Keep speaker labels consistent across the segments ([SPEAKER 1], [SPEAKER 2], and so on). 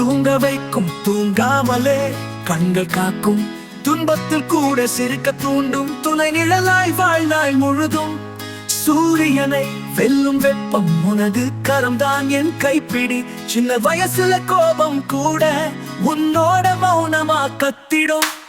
[SPEAKER 1] தூங்க வைக்கும் தூங்காமலே கண்கள் காக்கும். துன்பத்தில் கூட சிரிக்க தூண்டும் துணை நிழலாய் வாழ்நாள் முழுதும். சூரியனை வெல்லும் வெப்பம் உனது கரம்தான் என் கைப்பிடி. சின்ன வயசுல கோபம் கூட உன்னோட மௌனமா கத்திடும்.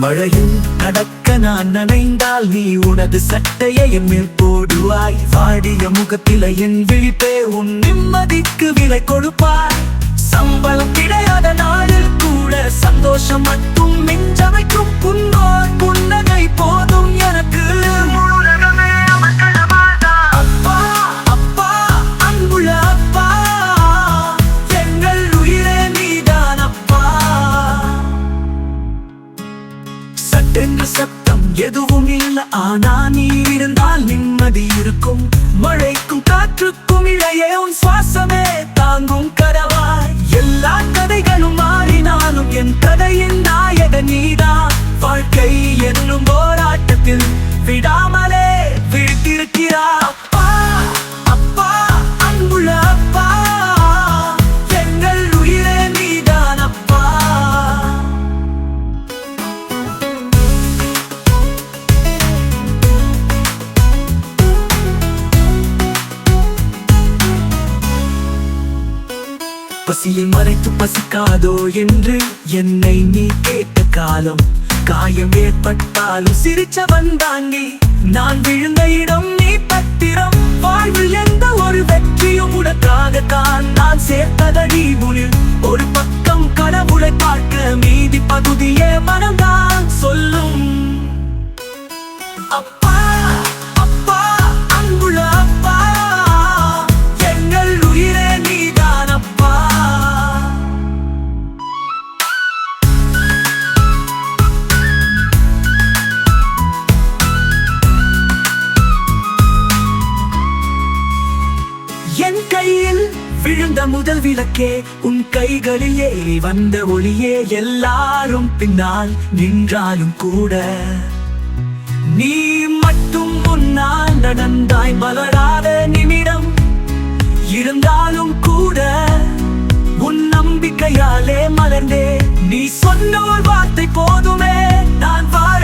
[SPEAKER 1] மழையில் நடக்க நான் நனைந்தால் நீ உனது சட்டையை என் மேல் போடுவாய். வாடிய முகத்தில என் விழிப்பே உன் நிம்மதிக்கு விலை கொடுப்பாய். சம்பளம் கிடையாத நாளில் கூட சந்தோஷம் மட்டும் மிஞ்சமைக்கும் என்று சத்தம் எதுவும் இல்ல. ஆனா நீ இருந்தால் நிம்மதி இருக்கும். மழைக்கும் காற்றுக்கும் இழையே உன் சுவாசமே தாங்கும் கரவாய் எல்லா கதைகளும் மாறினாலும் என் கதையின் நாயக நீதா வாழ்க்கை என்னும் போராட்டத்தில் விடாமலே விழித்திருக்கிறார் பசியில் மறைத்து பசிக்காதோ என்று என்னை நீ கேட்ட காலம். காயம் ஏற்பட்டாலும் சிரிச்சவன் தான் நீ நான் விழுந்த இடம் நீ பத்திரம். வாழ்வில் எந்த ஒரு வெற்றியும் உனக்காக தான் நான் சேர்த்ததடி முனில். ஒரு பக்கம் கடவுளை பார்க்க மீதி பகுதியே மனம் விழுந்த முதல் விளக்கே உன் கைகளிலே வந்த ஒளியே எல்லாரும் பின்னால் நின்றாலும் கூட. நீ மட்டும் முன்னால் நடந்தாய் மலராத நிமிடம். இருந்தாலும் கூட உன் நம்பிக்கையாலே மலர்ந்தே நீ சொன்ன ஒரு வார்த்தை போதுமே நான் வாழதற்கான